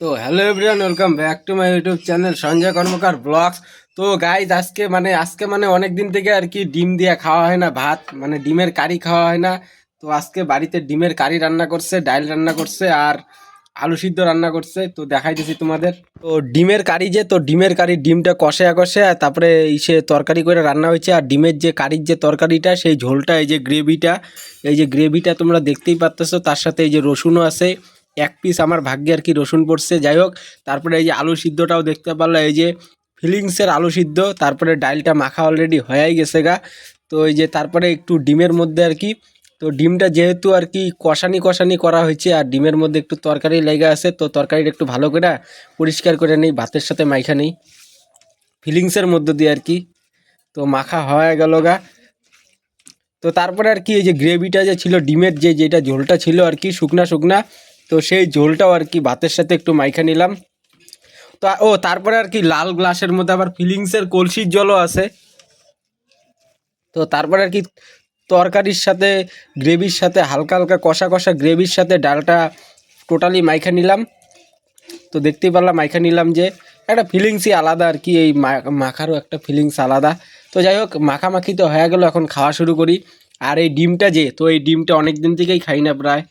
তো hello everyone welcome back to my YouTube channel Sanjay Karmakar vlogs তো guys আজকে মানে আজকে মানে অনেক দিন থেকে আর কি ডিম দিয়ে খাওয়া হয় না, ভাত মানে ডিমের কারি খাওয়া হয় না। তো আজকে বাড়িতে ডিমের কারি রান্না করছে ডাল রান্না করছে আর আলু সিদ্ধ রান্না করছে। তো দেখাই দিছি তোমাদের। তো ডিমের কারি যে, তো ডিমের কারি ডিমটা কষে কষে তারপরে ইসে তরকারি করে রান্না হয়েছে। আর ডিমের যে কারির যে তরকারিটা, সেই ঝোলটা, এই যে গ্রেভিটা এই যে গ্রেভিটা তোমরা দেখতেই পাচ্তেছো তার সাথে এই যে রসুনও আছে। এক পিস আমার ভাগ্যে আর কি রসুন পড়ছে। যাই হোক তারপরে এই যে আলু সিদ্ধটাও দেখতে পারল, এই যে ফিলিংসের আলু সিদ্ধ, তারপরে ডালটা মাখা অলরেডি হয়েই গেছে গা। তো এই যে তারপরে একটু ডিমের মধ্যে আর কি, তো ডিমটা যেহেতু আর কি কষানি কষানি করা হয়েছে, আর ডিমের মধ্যে একটু তরকারি লেগে আছে, তো তরকারিটা একটু ভালো করে পরিষ্কার করে নেই, ভাতের সাথে মাইখা নেই। ফিলিংসের মধ্য দিয়ে আর কি, তো মাখা হয়ে গেল গা। তো তারপরে আর কি এই যে গ্রেভিটা যে ছিল, ডিমের যে যেটা ঝোলটা ছিল আর কি, শুকনা শুকনা তো সেই ঝোলটাও আর কি ভাতের সাথে একটু মাইখা নিলাম। তো ও, তারপরে আর কি লাল গ্লাসের মধ্যে আবার ফিলিংসের কলসির জলও আছে। তো তারপরে আর কি তরকারির সাথে, গ্রেভির সাথে, হালকা হালকা কষা কষা গ্রেভির সাথে ডালটা টোটালি মাইখা নিলাম। তো দেখতেই পারলাম, মাইখা নিলাম যে একটা ফিলিংসই আলাদা আর কি, এই মাখারও একটা ফিলিংস আলাদা। তো যাই হোক, মাখামাখি তো হয়ে গেল, এখন খাওয়া শুরু করি। আর এই ডিমটা যে, তো এই ডিমটা অনেক দিন থেকেই খাই না প্রায়।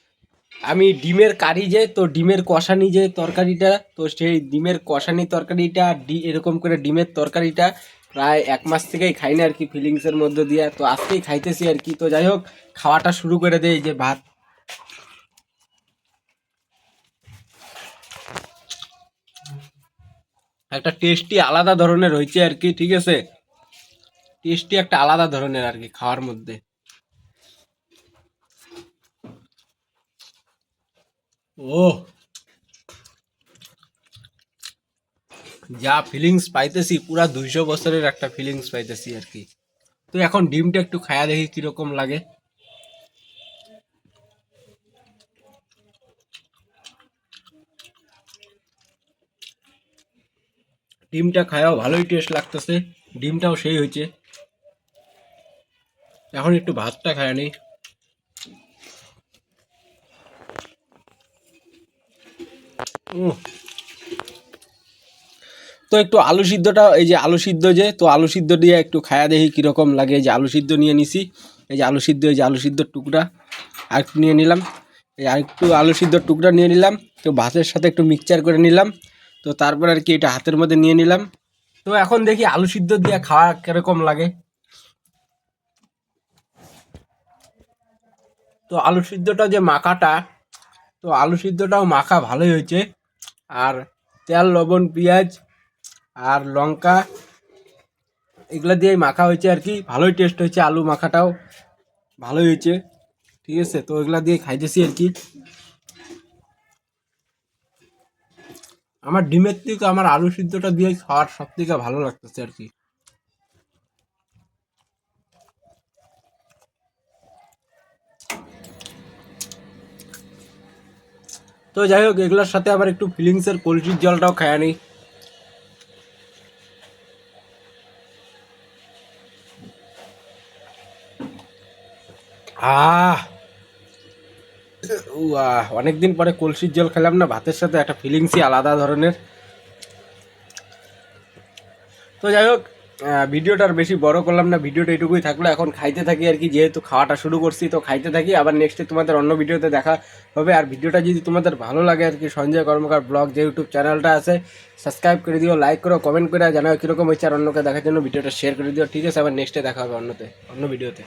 আমি ডিমের কারি যে, তো ডিমের কষানি যে তরকারিটা, তো সেই ডিমের কষানি তরকারিটা, ডি, এরকম করে ডিমের তরকারিটা প্রায় এক মাস থেকেই খাই না আর কি ফিলিংসের মধ্যে দিয়ে। তো আজকেই খাইতেছি আর কি। তো যাই হোক, খাওয়াটা শুরু করে দেয় যে ভাত। একটা টেস্টি আলাদা ধরনের হয়েছে আর কি, ঠিক আছে? টেস্টি একটা আলাদা ধরনের আর কি, খাওয়ার মধ্যে। ও যা ফিলিংস পাইতেছি, পুরা দুইশো বছরের একটা ফিলিংস পাইতেছি আর কি। তো এখন ডিমটা একটু খায়া দেখি কীরকম লাগে। ডিমটা খায়াও ভালোই টেস্ট লাগতেছে, ডিমটাও সেই হয়েছে এখন একটু ভাতটা খায়া নেই। তো একটু আলু সিদ্ধটা, এই যে আলু সিদ্ধ যে, তো আলু সিদ্ধ দিয়ে একটু খায়া দেখি কীরকম লাগে। এই যে আলু সিদ্ধ নিয়ে নিছি, এই যে আলু সিদ্ধ, এই যে আলু সিদ্ধর টুকরা আর একটু নিয়ে নিলাম। এই আর একটু আলু সিদ্ধর টুকরা নিয়ে নিলাম, তো ভাতের সাথে একটু মিক্সচার করে নিলাম। তো তারপর আর কি এটা হাতের মধ্যে নিয়ে নিলাম। তো এখন দেখি আলু সিদ্ধ দিয়ে খাওয়া কীরকম লাগে। তো আলু সিদ্ধটা যে মাখাটা, তো আলু সিদ্ধটাও মাখা ভালোই হয়েছে। আর তেল, লবণ, পেঁয়াজ আর লঙ্কা, এগুলো দিয়ে মাখা হয়েছে আর কি। ভালোই টেস্ট হয়েছে আলু মাখাটাও, ভালোই হয়েছে। ঠিক আছে, তো এগুলো দিয়ে খাইতেছি আর কি। আমার ডিমের থেকে আমার আলু সিদ্ধটা দিয়ে খাওয়ার সব থেকে ভালো লাগতেছে আর কি। তো যাই হোক, এগুলোর সাথে আবার একটু ফিলিংসের কলসির জলটাও খায়া উয়াহ অনেকদিন পরে কলসির জল খেলাম না, ভাতের সাথে একটা ফিলিংসই আলাদা ধরনের। তো যাই হোক ভিডিওটা আর বেশি বড় করলাম না, ভিডিওটা এটুকুই থাকল। এখন খাইতে থাকি আর কি, যেহেতু খাওয়াটা শুরু করছি, তো খাইতে থাকি। আবার নেক্সটে তোমাদের অন্য ভিডিওতে দেখা হবে। আর ভিডিওটা যদি তোমাদের ভালো লাগে আর কি, সঞ্জয় কর্মকার ব্লগ যে ইউটিউব চ্যানেলটা আছে সাবস্ক্রাইব করে দিও লাইক করো কমেন্ট করে জানাও কীরকম হচ্ছে আর অন্যকে দেখার জন্য ভিডিওটা শেয়ার করে দিও। ঠিক আছে, আবার নেক্সটে দেখা হবে অন্যতে, অন্য ভিডিওতে।